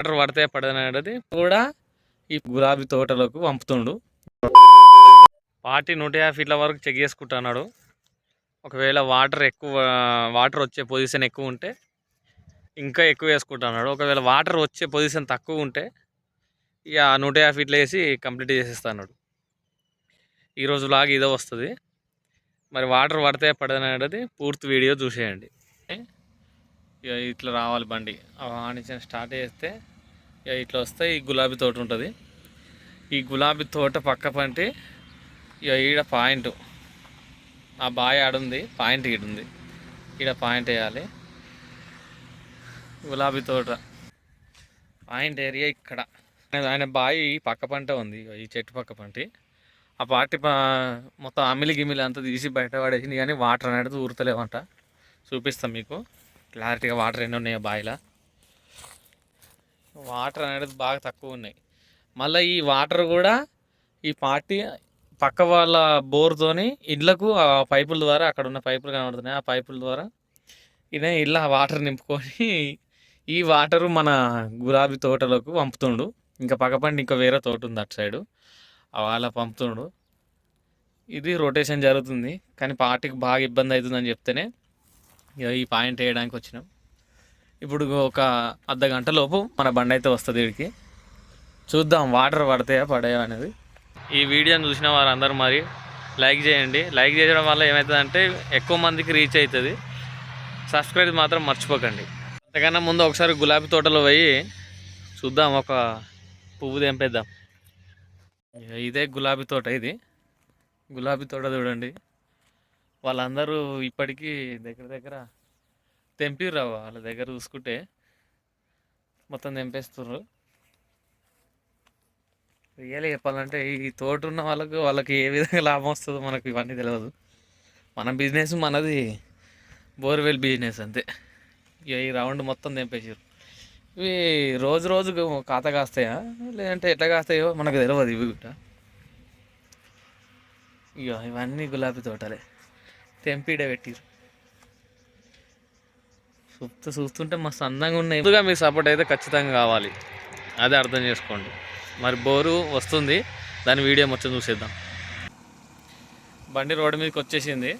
Water పడితే పడదనేది కూడా ఈ గులాబీ తోటలకు పంపుతుండు. పాటి నూట యాభై ఫీట్ల వరకు చెక్ చేసుకుంటున్నాడు. ఒకవేళ వాటర్ ఎక్కువ వాటర్ వచ్చే పొజిషన్ ఎక్కువ ఉంటే ఇంకా ఎక్కువ వేసుకుంటున్నాడు. ఒకవేళ వాటర్ వచ్చే పొజిషన్ తక్కువ ఉంటే ఇక నూట యాభై ఫీట్లు వేసి కంప్లీట్ చేసేస్తున్నాడు. ఈరోజు లాగా ఇదో వస్తుంది. మరి వాటర్ పడితే పడదనేది పూర్తి వీడియో చూసేయండి. ఇక ఇట్లా రావాలి బండి. ఆనించిన స్టార్ట్ చేస్తే ఇట్లా వస్తే ఈ గులాబీ తోట ఉంటుంది. ఈ గులాబీ తోట పక్క పంటే ఇక ఈడ పాయింట్. ఆ బాయ్ ఆడుంది పాయింట్ ఈడ ఉంది. ఈడ పాయింట్ వేయాలి. గులాబీ తోట. పాయింట్ ఏరియా ఇక్కడ. ఆయన బాయి పక్క పంట ఉంది ఈ చెట్టు పక్క పంటి. ఆ పార్టీ మొత్తం అమిలి గిమిలి అంతా తీసి బయట పడేసింది కానీ వాటర్ అనేది ఊరుతలేవంట. చూపిస్తాం మీకు. క్లారిటీగా వాటర్ ఎన్ని ఉన్నాయో బావిలో. వాటర్ అనేది బాగా తక్కువ ఉన్నాయి. మళ్ళీ ఈ వాటర్ కూడా ఈ పార్టీ పక్క వాళ్ళ బోర్తోని ఇళ్ళకు ఆ పైపుల ద్వారా అక్కడ ఉన్న పైపులు కనబడుతున్నాయి. ఆ పైపుల ద్వారా ఇదే ఇళ్ళ వాటర్ నింపుకొని ఈ వాటరు మన గులాబీ తోటలకు పంపుతుండు. ఇంకా పక్కపండి ఇంకా వేరే తోట ఉంది అటు సైడు. వాళ్ళ పంపుతుండు. ఇది రొటేషన్ జరుగుతుంది. కానీ పార్టీకి బాగా ఇబ్బంది అవుతుందని చెప్తేనే ఈ పాయింట్ వేయడానికి వచ్చినాం. ఇప్పుడు ఒక అర్ధ గంట లోపు మన బండి అయితే వస్తుంది వీడికి. చూద్దాం వాటర్ పడతాయా పడాయా అనేది. ఈ వీడియోని చూసిన వారందరూ మరి లైక్ చేయండి. లైక్ చేయడం వల్ల ఏమవుతుందంటే ఎక్కువ మందికి రీచ్ అవుతుంది సబ్స్క్రైబ్ మాత్రం మర్చిపోకండి. అంతకన్నా ముందు ఒకసారి గులాబీ తోటలో పోయి చూద్దాం ఒక పువ్వు తెంపేద్దాం. ఇదే గులాబీ తోట ఇది. గులాబీ తోట చూడండి. వాళ్ళందరూ ఇప్పటికీ దగ్గర దగ్గర తెంపిర్రు వాళ్ళ దగ్గర చూసుకుంటే మొత్తం తెంపేస్తుర్రు. రియల్ చెప్పాలంటే ఈ తోట ఉన్న వాళ్ళకు వాళ్ళకి ఏ విధంగా లాభం వస్తుందో మనకు ఇవన్నీ తెలియదు మన బిజినెస్ మనది. బోర్వెల్ బిజినెస్ అంతే. ఇక ఈ రౌండ్ మొత్తం తెంపేసారు ఇవి రోజు రోజు ఖాత కాస్తాయా? లేదంటే ఎట్లా కాస్తాయో మనకు తెలియదు ఇవి కూడా. ఇక ఇవన్నీ గులాబీ తోటలే. తెంపిడే పెట్టిరు చూస్తూ చూస్తుంటే మస్తు అందంగా ఉన్నాయి. ముందుగా మీకు సపోర్ట్ అయితే ఖచ్చితంగా కావాలి. అదే అర్థం చేసుకోండి. మరి బోరు వస్తుంది. దాని వీడియో మొత్తం చూసేద్దాం. బండి రోడ్డు మీదకి వచ్చేసింది.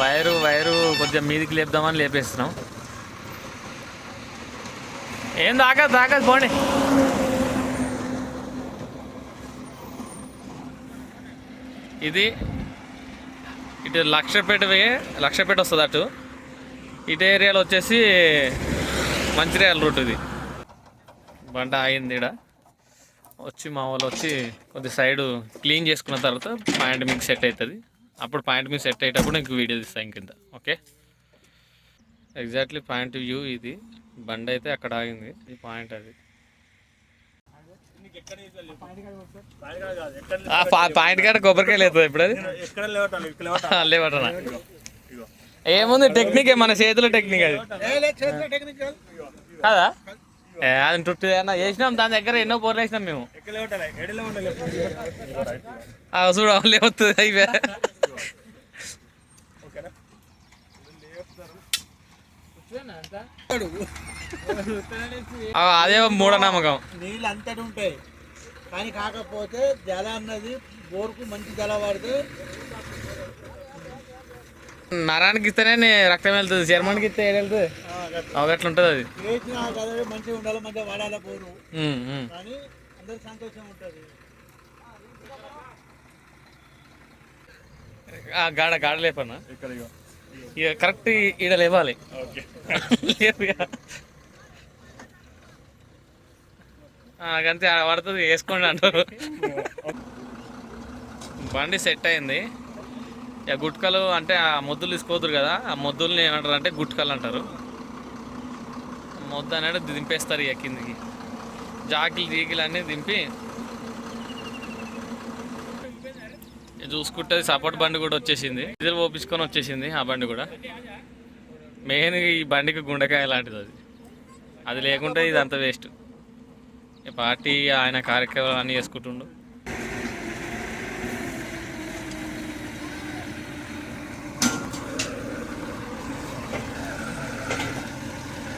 వైరు వైరు కొంచెం మీదికి లేపుదామని లేపేస్తున్నాం. ఏం తాకదు తాకదు పోండి. ఇది ఇటు లక్షపేట లక్షపేట వస్తుంది అటు. ఇటు ఏరియాలో వచ్చేసి మంచిర్యాల రూట్ ఇది. బండ ఆగింది ఇక్కడ వచ్చి మా వాళ్ళు వచ్చి కొద్ది సైడ్ క్లీన్ చేసుకున్న తర్వాత పాయింట్ మీకు సెట్ అవుతుంది. అప్పుడు పాయింట్ మీకు సెట్ అయ్యేటప్పుడు ఇంక వీడియో తీస్తాను కింద ఓకే? ఎగ్జాక్ట్లీ పాయింట్ వ్యూ ఇది. బండి అయితే అక్కడ ఆగింది. ఈ పాయింట్ అది. ఆ పా- పాయింట్ కాడ కొబ్బరికాయ లేదు ఇప్పుడు అది? లేవటా లేవటనా? ఏముంది టెక్నిక్ మన చేతిలో టెక్నిక్ అది. కాదా? అది చుట్టూ ఏమన్నా చేసినాం దాని దగ్గర ఎన్నో బోర్లు వేసినాం మేము. చూడ లేవుతుంది అయిపోయా ఓకేనా ఆ, అదే మూఢనమ్మకం. నీళ్ళు అంతటి ఉంటాయి. కానీ కాకపోతే జల అన్నది బోర్కు మంచి జల పడితే నరానికి ఇస్తేనే నే- రక్తం వెళ్తుంది చర్మానికి ఇస్తే వెళ్తుంది. అట్లా ఉంటుంది అది. మంచిగా ఉండాలి మంచిగా వాడాలి ఉమ్. కానీ అందరికి సంతోషం ఉంటుంది. ఆ, గాడ గాడ లేపన్నా ఇక్కడ ఇక కరెక్ట్ ఈడ లేవాలి. అంతే పడుతుంది వేసుకోండి అంటారు. బండి సెట్ అయింది. ఇక గుట్కలు అంటే ఆ మొద్దులు తీసుకోదురు కదా ఆ మొద్దుల్ని ఏమంటారు అంటే గుట్కలు అంటారు. మొద్దు అనేది దింపేస్తారు ఇక కిందికి. జాకిలు జీకిలు అన్నీ దింపి ఇది చూసుకుంటే సపోర్ట్ బండి కూడా వచ్చేసింది. డీజిల్ పోపించుకొని వచ్చేసింది ఆ బండి కూడా. మెయిన్ ఈ బండికి గుండెకాయ లాంటిది అది. అది లేకుంటే ఇదంతా వేస్ట్ పార్టీ ఆయన కార్యక్రమాలు అన్నీ చేసుకుంటుండు.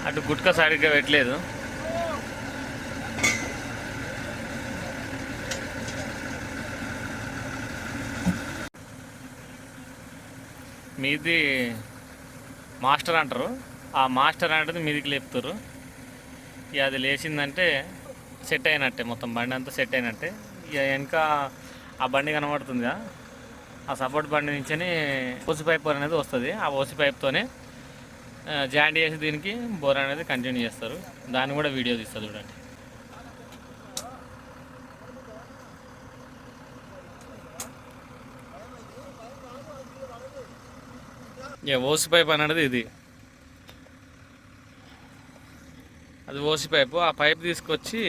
అటు గుట్కా సరిగ్గా పెట్టలేదు. మీది మాస్టర్ అంటారు. ఆ మాస్టర్ అనేది మీదికి లేపుతారు. ఇక అది లేచిందంటే సెట్ అయినట్టే మొత్తం బండి అంతా సెట్ అయినట్టే. ఇక వెనక ఆ బండి కనబడుతుందిగా ఆ సపోర్ట్ బండి నుంచి ఓసి పైప్ అనేది వస్తుంది. ఆ ఓసి పైప్తోనే జాయింట్ చేసి దీనికి బోర్ అనేది కంటిన్యూ చేస్తారు. దాన్ని కూడా వీడియో తీస్తారు చూడండి. ఇక ఓసి పైప్ అనేది ఇది. అది ఓసి పైపు. ఆ పైప్ తీసుకొచ్చి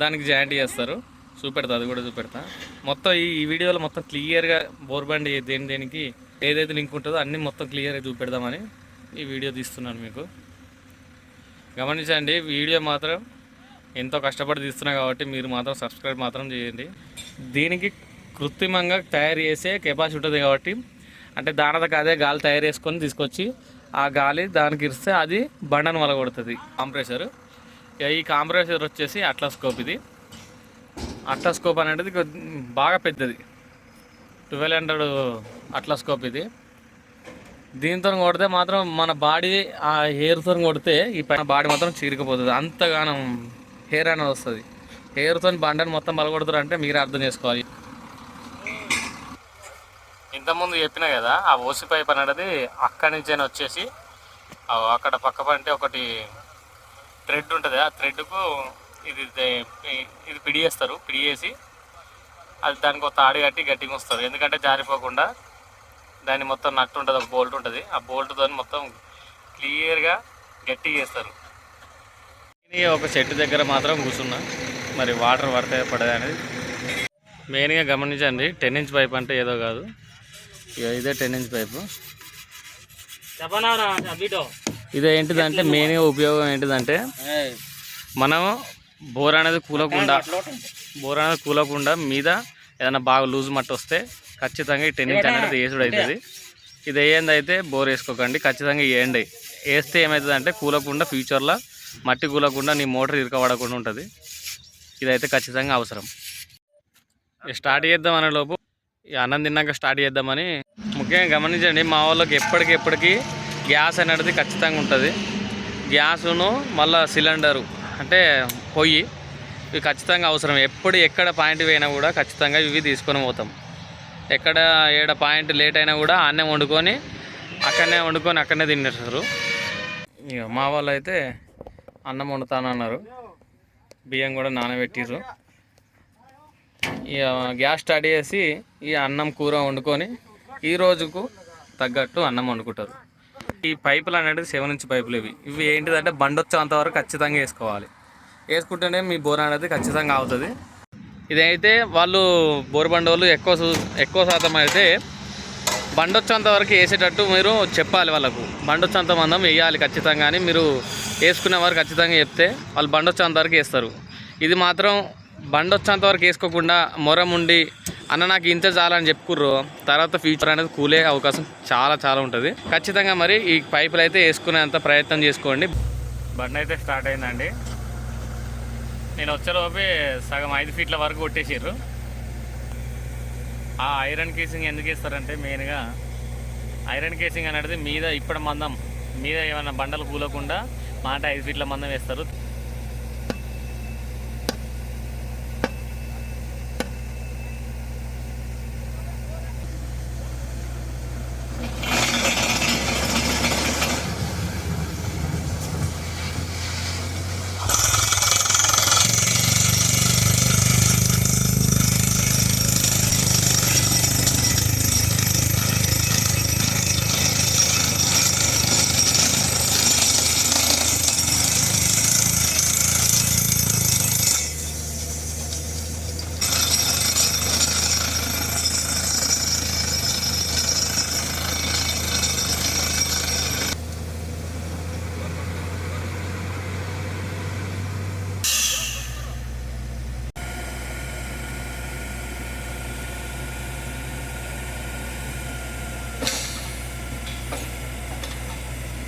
దానికి జాయింట్ చేస్తారు. చూపెడతా అది కూడా చూపెడతా. మొత్తం ఈ వీడియోలో మొత్తం క్లియర్గా బోర్ బండి దేని దేనికి ఏదైతే లింక్ ఉంటుందో అన్నీ మొత్తం క్లియర్గా చూపెడదామని ఈ వీడియో తీస్తున్నాను మీకు. గమనించండి వీడియో మాత్రం ఎంతో కష్టపడి తీస్తున్నా కాబట్టి మీరు మాత్రం సబ్స్క్రైబ్ మాత్రం చేయండి. దీనికి కృత్రిమంగా తయారు చేసే కెపాసిటీ ఉంటుంది కాబట్టి అంటే దానదకు అదే గాలి తయారు చేసుకొని తీసుకొచ్చి ఆ గాలి దానికి ఇస్తే అది బండను వలగొడుతుంది. కాంప్రెషర్ ఈ కాంప్రెషర్ వచ్చేసి అట్లాస్కోప్ ఇది. అట్లాస్కోప్ అనేది బాగా పెద్దది. ట్వెల్వ్ హండ్రెడ్ అట్లాస్కోప్ ఇది. దీంతో కొడితే మాత్రం మన బాడీ ఆ హెయిర్తో కొడితే ఈ పైన బాడీ మాత్రం చీరికపోతుంది అంతగానం హెయిర్ అనేది వస్తుంది. హెయిర్తో బండని మొత్తం బలగొడతారు అంటే మీరు అర్థం చేసుకోవాలి. ఇంతకుముందు చెప్పిన కదా ఆ ఓసి పైప్ అనేది అక్కడి నుంచే వచ్చేసి అక్కడ పక్క పంటే ఒకటి థ్రెడ్ ఉంటుంది. ఆ థ్రెడ్కు ఇది ఇది పిడియేస్తారు. పిడియేసి అది దానికి ఒక తాడి కట్టి గట్టిగా వస్తారు ఎందుకంటే జారిపోకుండా దాన్ని మొత్తం నట్టు ఉంటుంది ఒక బోల్ట్ ఉంటుంది. ఆ బోల్ట్తో మొత్తం క్లియర్గా గట్టిగా చేస్తారు. ఒక చెట్టు దగ్గర మాత్రం కూర్చున్నా. మరి వాటర్ పడతాయి పడదా అనేది మెయిన్గా గమనించండి. టెన్ ఇంచ్ పైప్ అంటే ఏదో కాదు. ఇక ఇదే టెన్ ఇంచ్ పైపు ఇది ఏంటిదంటే మెయిన్గా ఉపయోగం ఏంటిదంటే మనం బోర్ అనేది కూలకుండా బోర్ అనేది కూలకుండా మీద ఏదైనా బాగా లూజ్ మట్టి వస్తే ఖచ్చితంగా ఈ టెన్ ఇంచ్ అనేది వేసుడు అవుతుంది ఇది వేయండి అయితే బోర్ వేసుకోకండి ఖచ్చితంగా వేయండి. వేస్తే ఏమవుతుంది అంటే కూలకుండా ఫ్యూచర్లో మట్టి కూలకుండా నీ మోటార్ ఇరకబడకుండా ఉంటుంది. ఇదైతే ఖచ్చితంగా అవసరం. స్టార్ట్ చేద్దాం అనే లోపు ఈ అన్నం తిన్నాక స్టార్ట్ చేద్దామని ముఖ్యంగా గమనించండి మా వాళ్ళకి ఎప్పటికి ఎప్పటికీ గ్యాస్ అనేది ఖచ్చితంగా ఉంటుంది. గ్యాసును మళ్ళీ సిలిండరు అంటే పొయ్యి ఇవి ఖచ్చితంగా అవసరం. ఎప్పుడు ఎక్కడ పాయింట్ పోయినా కూడా ఖచ్చితంగా ఇవి తీసుకొని పోతాం. ఎక్కడ ఏడ పాయింట్ లేట్ అయినా కూడా అన్నం వండుకొని అక్కడనే వండుకొని అక్కడనే తినేస్తారు. ఇక మా వాళ్ళు అయితే అన్నం వండుతానన్నారు. బియ్యం కూడా నానబెట్టిర్రు. గ్యాస్ స్టార్ట్ చేసి ఈ అన్నం కూర వండుకొని ఈ రోజుకు తగ్గట్టు అన్నం వండుకుంటారు. ఈ పైపులు అనేది సెవెన్ ఇంచ్ పైపులు ఇవి. ఇవి ఏంటిదంటే బండొచ్చేంత వరకు ఖచ్చితంగా వేసుకోవాలి. వేసుకుంటేనే మీ బోర్ అనేది ఖచ్చితంగా అవుతుంది. ఇదైతే వాళ్ళు బోర్ బండి వాళ్ళు ఎక్కువ సూ- ఎక్కువ శాతం అయితే బండొచ్చేంత వరకు వేసేటట్టు మీరు చెప్పాలి వాళ్ళకు. బండొచ్చేంత మందం వేయాలి ఖచ్చితంగా అని మీరు వేసుకునే వారు ఖచ్చితంగా చెప్తే వాళ్ళు బండొచ్చేంత వరకు వేస్తారు. ఇది మాత్రం బండి వచ్చేంత వరకు వేసుకోకుండా మొరం ఉండి అన్న నాకు ఇంత చాలని చెప్పుకుర్రు. తర్వాత ఫ్యూచర్ అనేది కూలే అవకాశం చాలా చాలా ఉంటుంది. ఖచ్చితంగా మరి ఈ పైపులు అయితే వేసుకునేంత ప్రయత్నం చేసుకోండి. బండి అయితే స్టార్ట్ అయిందండి. నేను వచ్చేలోపే సగం ఐదు ఫీట్ల వరకు కొట్టేసారు ఆ ఐరన్ కేసింగ్ ఎందుకు ఇస్తారంటే మెయిన్గా ఐరన్ కేసింగ్ అనేది మీద ఇప్పటి మందం మీద ఏమైనా బండలు కూలకుండా మాట ఐదు ఫీట్ల మందం వేస్తారు.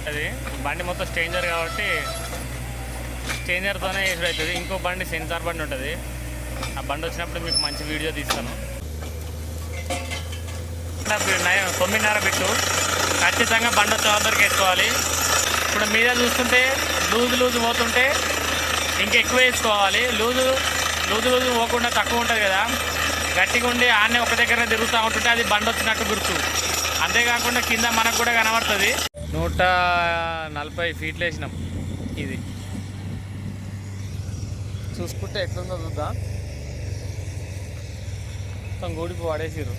ఉంటుంది బండి మొత్తం స్టేంజర్ కాబట్టి స్టేంజర్తోనే ఇష్యూ అవుతుంది. ఇంకో బండి సెన్సార్ బండి ఉంటుంది. ఆ బండి వచ్చినప్పుడు మీకు మంచి వీడియో తీస్తాను. తొమ్మిదిన్నర బిట్టు. ఖచ్చితంగా బండి వచ్చే వద్దరికి వేసుకోవాలి. ఇప్పుడు మీద చూస్తుంటే లూజు లూజ్ పోతుంటే ఇంకా ఎక్కువ వేసుకోవాలి. లూజు లూజు లూజు పోకుండా తక్కువ ఉంటుంది కదా. గట్టిగా ఉండి ఆనే ఒక దగ్గర తిరుగుతూ ఉంటుంటే అది బండి వచ్చినట్టు గుర్తు. అంతేకాకుండా కింద మనకు కూడా కనబడుతుంది. నూట నలభై ఫీట్లు వేసినాం ఇది. చూసుకుంటే ఎట్లుందో చూద్దాం. మొత్తం గూడిపో పడేసారు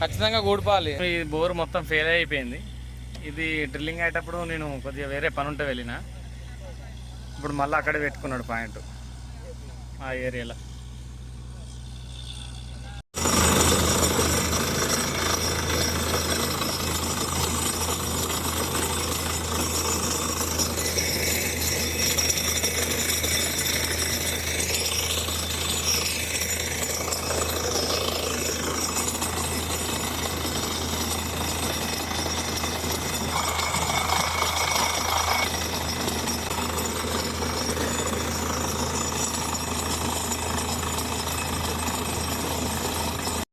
ఖచ్చితంగా గూడిపాలి ఈ బోర్ మొత్తం ఫెయిల్ అయిపోయింది. ఇది డ్రిల్లింగ్ అయ్యేటప్పుడు నేను కొద్దిగా వేరే పని ఉంటే వెళ్ళిన. ఇప్పుడు మళ్ళీ అక్కడే పెట్టుకున్నాడు పాయింట్. ఆ ఏరియాలో.